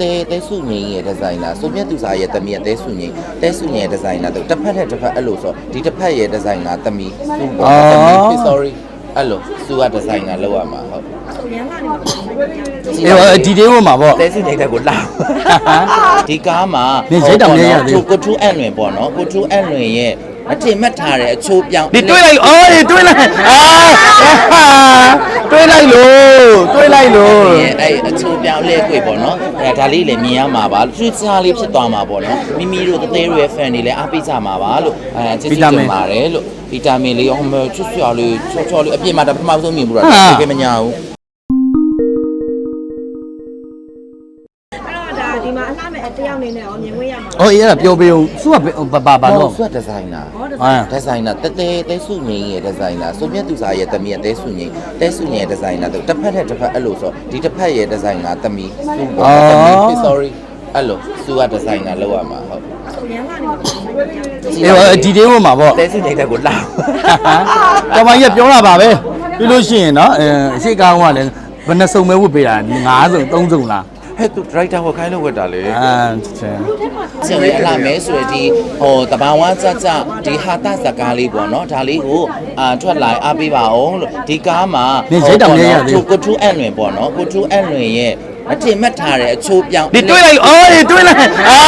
တဲတဲစုငင်းရဲ့ဒီဇိုင်နာဆိုမြတ်သူစာရဲ့တမီးရဲ့တဲစုငင်းတဲစုငင်းရဲ့ဒီဇိုင်နာတစ်ဖက်နဲ့တစ်ဖက်အဲ့လိုဆိုဒီတစ်ဖက်ရဲ့ဒီဇိုင်နာတမီးစုပေါ်တမီးဖြစ် sorry အဲ့လိုစုကဒီဇိုင်နာလောက်ရမှာဟုတ်ရမ်းလာနေမှာပေါ့အေးဟိုဒီတေးဝင်မှာပေါ့ တဲစုငင်းတဲ့ကိုလာဒီကားမှာနေရိတ်တောင်နေရသေးကိုထူးအန်လွင်ပေါ့နော်ကိုထူးအန်လွင်ရဲ့အထင်မှတ်ထားတဲ့အချိုးပြောင်း ဒီတွေးလိုက်အော်ဒီတွေးလိုက်အာ တွေးလိုက်လို့တွေးလိုက်လို့ရဲ့အဲ့အချိုးပြောင်းလဲကွေပေါ့နော်အဲ့ဒါလေးလည်းမြင်ရမှာပါသူစားလေးဖြစ်သွားမှာပေါ့နော်မိမိတို့တသေးတွေရဲ့ fan တွေလည်းအားပေးကြမှာပါလို့အဲချစ်ချစ်တင်ပါတယ်လို့ဗီတာမင်လေးဟိုမှာချွတ်ချွတ်လေးချောချောလေးအပြည့်မှာတပထမဆုံးမြင်ဘူးတော့တကယ်မညာဘူးအဲ့တော့ဒါဒီမှာအလှမဲ့တယောက်နေနဲ့ရော မြင်ခွင့်ရမှာဟိုအေးအဲ့ဒါပြောပေးအောင်သူကဘာဘာဘာတော့ ဆွတ်ဒီဇိုင်နာဟောဒါအာဒီဇိုင်နာတဲတဲတဲစုငင်းရဲ့ဒီဇိုင်နာဆိုမြတ်သူစာရဲ့တမီးရဲ့တဲစုငင်းတဲစုငင်းရဲ့ဒီဇိုင်နာတစ်ဖက်နဲ့တစ်ဖက်အဲ့လိုဆိုဒီတစ်ဖက်ရဲ့ဒီဇိုင်နာတမီးစုပေါ်တမီးဖြစ် sorry အဲ့လိုစုကဒီဇိုင်နာလောက်ရမှာဟုတ်ရမ်းလာနေမှာပေါ့အေးဟိုဒီတေးဝင်မှာပေါ့တဲစုငင်းတဲ့ကိုလာတော်မကြီးပြောတာပါပဲပြီးလို့ရှိရင်နော်အဲအရှိကောင်းကလည်းဘယ်နှစုံပဲဝတ်ပေးတာ၅စုံ၃စုံလား ဟဲ့သူ driver ဟိုခိုင်းလို့ဝတ်တာလေအာချင်းဆင်ရအလာမဲဆိုရဒီဟိုတဘာဝကြကြဒီဟာတဇကားလေးပေါ့နော်ဒါလေးကိုအာထွက်လာအားပေးပါအောင်လို့ဒီကားမှာကိုထူးအန်လွင်ပေါ့နော်ကိုထူးအန်လွင်ရဲ့အထင်မှတ်ထားတဲ့အချိုးပြောင်းဒီတွေးလိုက်အော်ဒီတွေးလိုက်အာ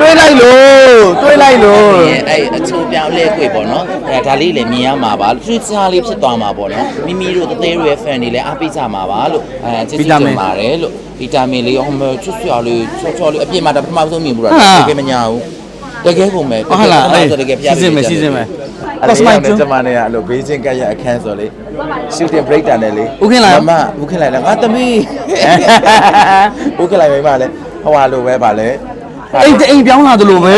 တွေးလိုက်လို့တွေးလိုက်လို့ရဲ့အဲ့အချိုးပြောင်းလဲကွေပေါ့နော်အဲဒါလေးလည်းမြင်ရမှာပါသူစားလေးဖြစ်သွားမှာပေါ့နော်မိမိတို့တသေးတွေရဲ့ fan တွေလည်းအားပေးကြမှာပါလို့အဲချစ်ချစ်တင်ပါတယ်လို့ဗီတာမင်လေးဟိုမှာချွတ်ချွတ်လေးချောချောလေးအပြည့်မှာတပထမဆုံးမြင်ဘူးတော့တကယ်မညာဘူးတကယ်ကုန်မယ်ဟုတ်လားအေးတကယ်ဖျားစီစဉ်မယ်စီစဉ်မယ်အဲ့ကော့စမိုက်ဒါနဲ့ကျမနဲ့ကအဲ့လိုဘေးချင်းကက်ရအခန်းဆိုလေ shooting break တာနဲ့လေဥခင်လိုက်မမဥခင်လိုက်လားငါသမီးဥခင်လိုက်မိမလဲဟိုဟာလိုပဲပါလေ အိမ်အိမ်ပြောင်းလာသလိုပဲ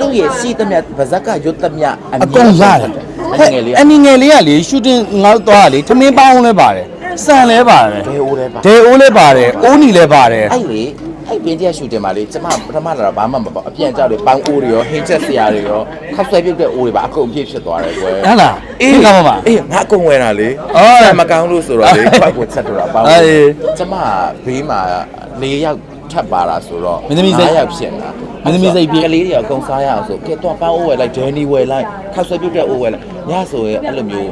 သူ့ရဲ့စီးသမျှဗဇက်ကရွတ်သမျှအကုန်ရတယ်အဲ့ငယ်လေးအနည်းငယ်လေးကလေရှူတင်ငါတို့သွားတာလေထမင်းပေါင်းလဲပါတယ်စံလဲပါတယ်ဘယ်အိုးလဲပါဒေအိုးလဲပါတယ်အိုးနီလဲပါတယ်အဲ့လေအဲ့ပင်တရား shooting မှာလေကျမပထမလာဘာမှမပေါ့အပြန်ကြောက်လေပေါင်းအိုးတွေရောဟင်းချက်ဆရာတွေရောခောက်ဆွဲပြုတ်တဲ့အိုးတွေပါအကုန်ပြည့်ဖြစ်သွားတယ်ကွယ်ဟုတ်လားအေးကောင်းပါပါအေးငါအကုန်ဝယ်တာလေအော်ဆံမကောင်းလို့ဆိုတော့လေခွက်ကိုချက်တော့တာပေါင်းအေးကျမဘေးမှာ၄ယောက် ထပ်ပါတာဆိုတော့မင်းသမီးစိတ်၅ယောက်ဖြစ်နေတာမင်းသမီးစိတ်ပြေကလေးတွေအကုန်စားရအောင်ဆိုကဲတော့ပေါင်းအိုးဝယ်လိုက်ဒန်နီဝယ်လိုက်ခောက်ဆွဲပြုတ်တဲ့အိုးဝယ်လိုက်ညဆိုရင်အဲ့လိုမျိုး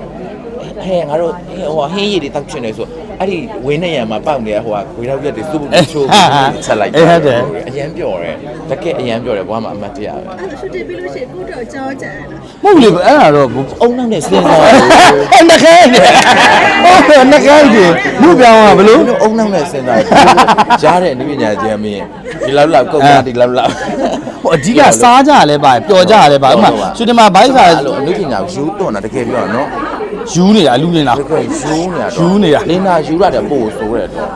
ဟဲ့ငါတို့ဟိုဟင်းရည်တွေတောက်ချင်တယ်ဆိုအဲ့ဒီဝင်းနေရံမှာပေါက်နေတဲ့ဟိုကဝေရောက်ရက်တွေစုပ်ပုတ်ချိုးချက်လိုက်အေးဟုတ်တယ်အရန်ပျော်တယ်တကယ်အရန်ပျော်တယ်ဘွားမှာအမတ်တရပဲအဲ့ဒါရှူတင်ပြီးလို့ရှိရင်ကိုတော့ကြောကြတယ်နော်မဟုတ်လေအဲ့ဒါတော့အုံနောက်နဲ့စဉ်းစားအဲ့နှခဲနေဟုတ်နှခဲနေမှုပြောင်းတာဘလို့လို့အုံနောက်နဲ့စဉ်းစားကြားတဲ့အနည်းပညာချင်းအမင်းဒီလောက်လောက်ကုန်တာဒီလောက်လောက်ဟိုအဓိကစားကြရလဲပါပျော်ကြရလဲပါဥမာရှူတင်မှာဘိုက်စာအဲ့လိုအနည်းပညာယူတွန်းတာတကယ်ပြောရနော် ယူနေတာလူနေတာတကယ်ယူနေတာယူနေတာလင်းနာယူရတယ်ပို့ဆိုရတယ်တော့